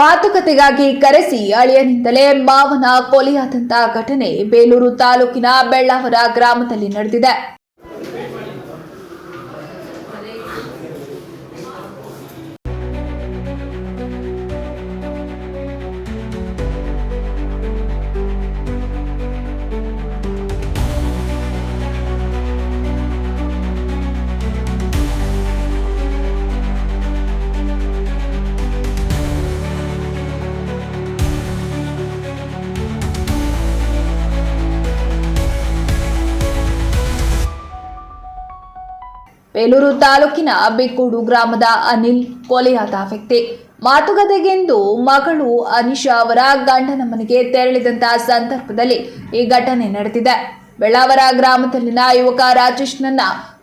ಮಾತುಕತೆಗಾಗಿ ಕರೆಸಿ ಅಳಿಯನಿಂದಲೇ ಮಾವನ ಕೊಲೆಯಾದಂತಹ ಘಟನೆ ಬೇಲೂರು ತಾಲೂಕಿನ ಬೆಳ್ಳಾವರ ಗ್ರಾಮದಲ್ಲಿ ನಡೆದಿದೆ. ಬೇಲೂರು ತಾಲೂಕಿನ ಬಿಕ್ಕೂಡು ಗ್ರಾಮದ ಅನಿಲ್ ಕೊಲೆಯಾದ ವ್ಯಕ್ತಿ. ಮಾತುಕತೆಗೆಂದು ಮಗಳು ಅನಿಶಾ ಅವರ ಗಂಡನ ಮನೆಗೆ ತೆರಳಿದಂತಹ ಸಂದರ್ಭದಲ್ಲಿ ಈ ಘಟನೆ ನಡೆದಿದೆ. ಬೆಳಾವರ ಗ್ರಾಮದಲ್ಲಿನ ಯುವಕ ರಾಜೇಶ್ನನ್ನ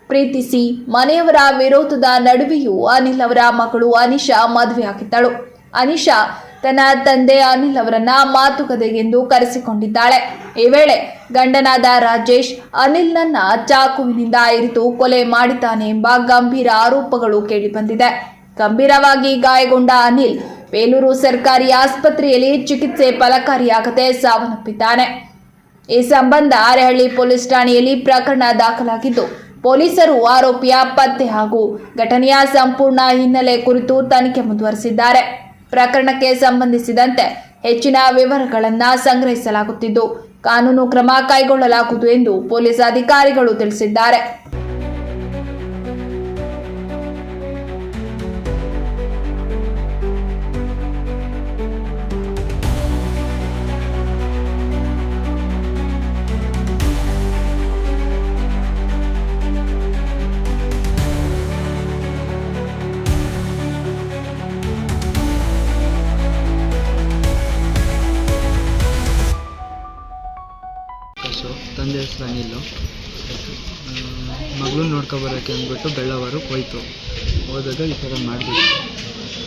ಪ್ರೀತಿಸಿ ಮನೆಯವರ ವಿರೋಧದ ನಡುವೆಯೂ ಅನಿಲ್ ಅವರ ಮಗಳು ಅನಿಶಾ ಮದುವೆಯಾಗಿದ್ದಳು. ಅನಿಶಾ ತನ್ನ ತಂದೆ ಅನಿಲ್ ಅವರನ್ನ ಮಾತುಕತೆಗೆಂದು ಕರೆಸಿಕೊಂಡಿದ್ದಾಳೆ. ಈ ವೇಳೆ ಗಂಡನಾದ ರಾಜೇಶ್ ಅನಿಲ್ನನ್ನ ಚಾಕುವಿನಿಂದ ಇರಿತು ಕೊಲೆ ಮಾಡಿದ್ದಾನೆ ಎಂಬ ಗಂಭೀರ ಆರೋಪಗಳು ಕೇಳಿಬಂದಿದೆ. ಗಂಭೀರವಾಗಿ ಗಾಯಗೊಂಡ ಅನಿಲ್ ಬೇಲೂರು ಸರ್ಕಾರಿ ಆಸ್ಪತ್ರೆಯಲ್ಲಿ ಚಿಕಿತ್ಸೆ ಫಲಕಾರಿಯಾಗದೆ ಸಾವನ್ನಪ್ಪಿದ್ದಾನೆ. ಈ ಸಂಬಂಧ ಅರೆಹಳ್ಳಿ ಪೊಲೀಸ್ ಠಾಣೆಯಲ್ಲಿ ಪ್ರಕರಣ ದಾಖಲಾಗಿದ್ದು, ಪೊಲೀಸರು ಆರೋಪಿಯ ಪತ್ತೆ ಹಾಗೂ ಘಟನೆಯ ಸಂಪೂರ್ಣ ಹಿನ್ನೆಲೆ ಕುರಿತು ತನಿಖೆ ಮುಂದುವರೆಸಿದ್ದಾರೆ. ಪ್ರಕರಣಕ್ಕೆ ಸಂಬಂಧಿಸಿದಂತೆ ಹೆಚ್ಚಿನ ವಿವರಗಳನ್ನು ಸಂಗ್ರಹಿಸಲಾಗುತ್ತಿದ್ದು ಕಾನೂನು ಕ್ರಮ ಕೈಗೊಳ್ಳಲಾಗುವುದು ಎಂದು ಪೊಲೀಸ್ ಅಧಿಕಾರಿಗಳು ತಿಳಿಸಿದ್ದಾರೆ. ಮಗಳು ಅನಿಲು ಮಗಳನ್ನ ನೋಡ್ಕೊಬರೋಕ್ಕೆ ಅಂದ್ಬಿಟ್ಟು ಬೆಳ್ಳವರು ಹೋಯ್ತು. ಹೋದಾಗ ಈ ಥರ ಮಾಡಿಬಿಟ್ಟು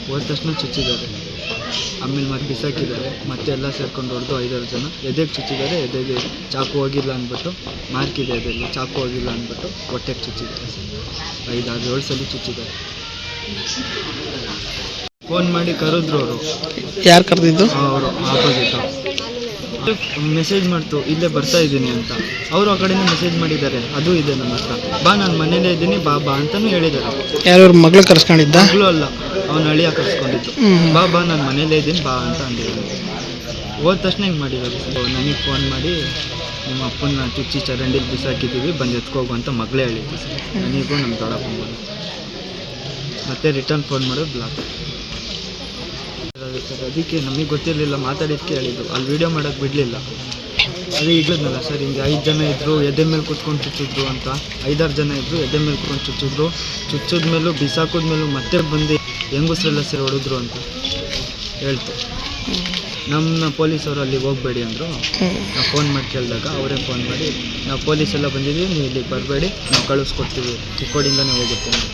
ಹೋದ ತಕ್ಷಣ ಚುಚ್ಚಿದ್ದಾರೆ. ಆಮೇಲೆ ಮತ್ತೆ ಬಿಸಾಕಿದ್ದಾರೆ. ಮತ್ತೆ ಎಲ್ಲ ಸೇರ್ಕೊಂಡು ಹೊಡೆದು ಐದಾರು ಜನ. ಎದೆಗೆ ಚುಚ್ಚಿದ್ದಾರೆ ಎದೆಗೆ ಚಾಕು ಹೋಗಿಲ್ಲ ಅಂದ್ಬಿಟ್ಟು ಮಾರ್ಕಿದೆ ಅದೆಲ್ಲ ಚಾಕು ಹೋಗಿಲ್ಲ ಅಂದ್ಬಿಟ್ಟು ಹೊಟ್ಟೆಗೆ ಚುಚ್ಚಿದ್ದಾರೆ. ಐದಾರು ಏಳು ಸಲ ಚುಚ್ಚಿದ್ದಾರೆ. ಫೋನ್ ಮಾಡಿ ಕರೆದ್ರು ಅವರು. ಯಾರು ಕರೆದಿದ್ದು? ಅವರು ಆಪೋಸಿಟ್ ಮೆಸೇಜ್ ಮಾಡ್ತು ಇಲ್ಲೇ ಬರ್ತಾ ಇದ್ದೀನಿ ಅಂತ. ಅವರು ಆ ಕಡೆಯಿಂದ ಮೆಸೇಜ್ ಮಾಡಿದ್ದಾರೆ ಅದು ಇದೆ ನಮ್ಮ ಹತ್ರ. ಬಾ ನಾನು ಮನೇಲೇ ಇದ್ದೀನಿ ಬಾ ಬಾ ಅಂತಲೂ ಹೇಳಿದ್ದಾರೆ. ಯಾರ್ಯಾರು ಮಗಳು ಕರ್ಸ್ಕೊಂಡಿದ್ದ? ಮಗಳು ಅಲ್ಲ ಅವನ ಅಳಿಯ ಕರ್ಸ್ಕೊಂಡಿದ್ದು. ಬಾ ಬಾ ನಾನು ಮನೇಲೇ ಇದ್ದೀನಿ ಬಾ ಅಂತ ಅಂದಿದ್ದಾರೆ. ಹೋದ ತಕ್ಷಣ ಹಿಂಗೆ ಮಾಡಿದ್ದಾರೆ. ನನಗೆ ಫೋನ್ ಮಾಡಿ ನಿಮ್ಮ ಅಪ್ಪನ ಚುಚ್ಚಿ ಚರಂಡಿಲಿ ಬಿಸಾಕಿದ್ದೀವಿ ಬಂದು ಎತ್ಕೋಗು ಅಂತ ಮಗಳೇ ಹೇಳಿದ್ದು ಸರ್ ನನಗೂ ನಮ್ಮ ದೊಡ್ಡಪ್ಪ ಮತ್ತೆ ರಿಟರ್ನ್ ಫೋನ್ ಮಾಡೋದು ಬ್ಲಾಕ್ ಸರ್. ಅದಕ್ಕೆ ನಮಗೆ ಗೊತ್ತಿರಲಿಲ್ಲ ಮಾತಾಡಿದ್ದಕ್ಕೆ ಹೇಳಿದ್ದು ಅಲ್ಲಿ ವೀಡಿಯೋ ಮಾಡೋಕ್ಕೆ ಬಿಡಲಿಲ್ಲ. ಅದೇ ಈಗಲದ್ನಲ್ಲ ಸರ್, ಹಿಂಗೆ ಐದು ಜನ ಇದ್ದರು ಎದೆ ಮೇಲೆ ಕುತ್ಕೊಂಡು ಚುಚ್ಚಿದ್ರು ಅಂತ. ಐದಾರು ಜನ ಇದ್ದರು ಎದೆ ಮೇಲೆ ಕುತ್ಕೊಂಡು ಚುಚ್ಚಿದ್ರು. ಚುಚ್ಚಿದ ಮೇಲೂ ಬಿಸಾಕಿದ್ಮೇಲೂ ಮತ್ತೆ ಬಂದು ಹೆಂಗಸ್ರೆಲ್ಲ ಸರ್ ಹೊಡೆದ್ರು ಅಂತ ಹೇಳ್ತು. ನಮ್ಮ ಪೊಲೀಸವರು ಅಲ್ಲಿಗೆ ಹೋಗಬೇಡಿ ಅಂದರು. ನಾವು ಫೋನ್ ಮಾಡಿ ಕೇಳಿದಾಗ ಅವರೇ ಫೋನ್ ಮಾಡಿ, ನಾವು ಪೊಲೀಸ್ ಎಲ್ಲ ಬಂದಿದ್ದೀವಿ ನೀವು ಇಲ್ಲಿಗೆ ಬರಬೇಡಿ, ನಾವು ಕಳಿಸ್ಕೊಡ್ತೀವಿ. ಚಿಕ್ಕೋಡಿಂದನೇ ಹೋಗುತ್ತೆ ಅಂತ